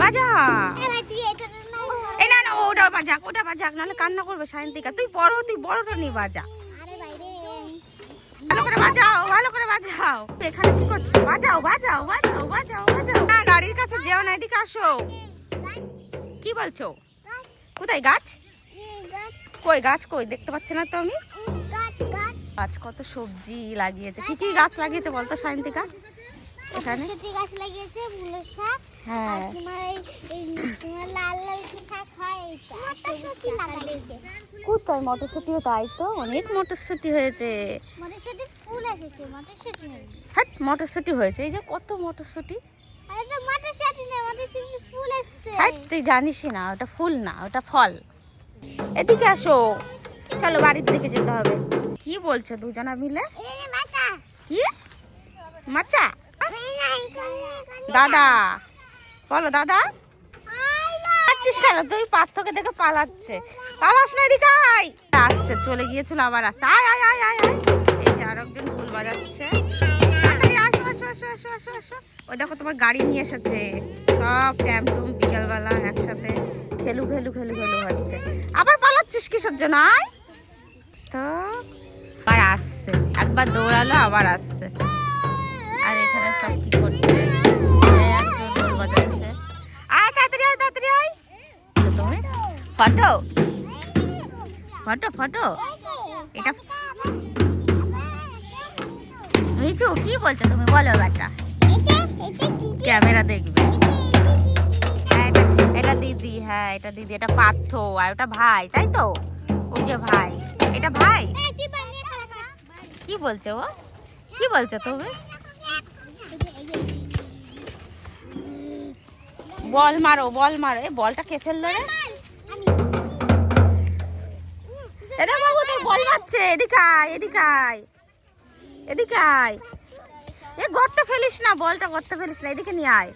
বাজা। এই না না, ওটা বাজাক ওটা বাজাক নাহলে কান্না করবে সায়ন্তিকা। তুই বড়, তুই বড়টা নিয়ে বাজা। ভালো করে বাজাও, ভালো করে বাজাও। এখানে কি করছ বাজাও বাজাও বাজাও বাজাও বাজাও। না, গাড়ির কাছে যেও না, এদিকে আসো। কি বলছো? কোথায়, গাছ? কই গাছ কই? দেখতে পাচ্ছি না তো আমি। গাছ কত সবজি লাগিয়েছে। কি কি গাছ লাগিয়েছে বলতো সায়ন্তিকা? এখানে? গাছ লাগিয়েছে মূলের শাক হ্যাঁ। আর তোমার এই এই তোমার লাল লাল শাক হয় কোথায় মটরশুটিও তাই তো? অনেক মটরশুটি হয়েছে। মটরশুটি ফুল এসেছে মটরশুটি হ্যাঁ মটরশুটি হয়েছে। এই যে কত মটরশুটি? হ্যাঁ তুই জানিসই না ওটা ফুল না ওটা ফল। এদিকে আসো। চলো বাড়ির দিকে যেতে হবে। কি বলছো দুজনা মিলে? কি? মাচা? দাদা, বলো দাদা। আচ্ছা সারা তুই পার্থকে দেখে পালাচ্ছে। পালাস না এদিকে, আয়। আসছে, চলে গিয়েছিল, আবার আসছে। আয় আয় আয় আয় আয়। এই যে আর একজন ফুল বাজাচ্ছে। ওই দেখো, তোমার গাড়ি নিয়ে এসেছে। সব ট্যাম টুম, বিকালবেলা একসাথে খেলু খেলু খেলু খেলু হচ্ছে। আবার পালাচ্ছিস কিসের জন্য? আয়। তো, আবার আসছে। একবার দৌড়ালো, আবার আসছে। আর এখানে সব কি করছে? ফটো? Photo photo? এটা মিঠু কি বলছো তুমি? বলো ব্যাটা। ক্যামেরা দেখবে। হ্যাঁ, এটা- দিদি হ্যাঁ এটা দিদি এটা পার্থ আর ওটা ভাই তাই তো? ওই যে ভাই। এটা ভাই? কি বলছো ও? কি বলছো তুমি? বল মারো বল মারো। এই বলটা কে ফেলল রে? এদিক এদিকে আয় এদিকে আয়। এদিক আয়। এ গর্তে ফেলিস না, বলটা গর্ত ফেলিস না, এদিকে নিয়ে আয়।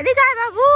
এদিক আয় বাবু।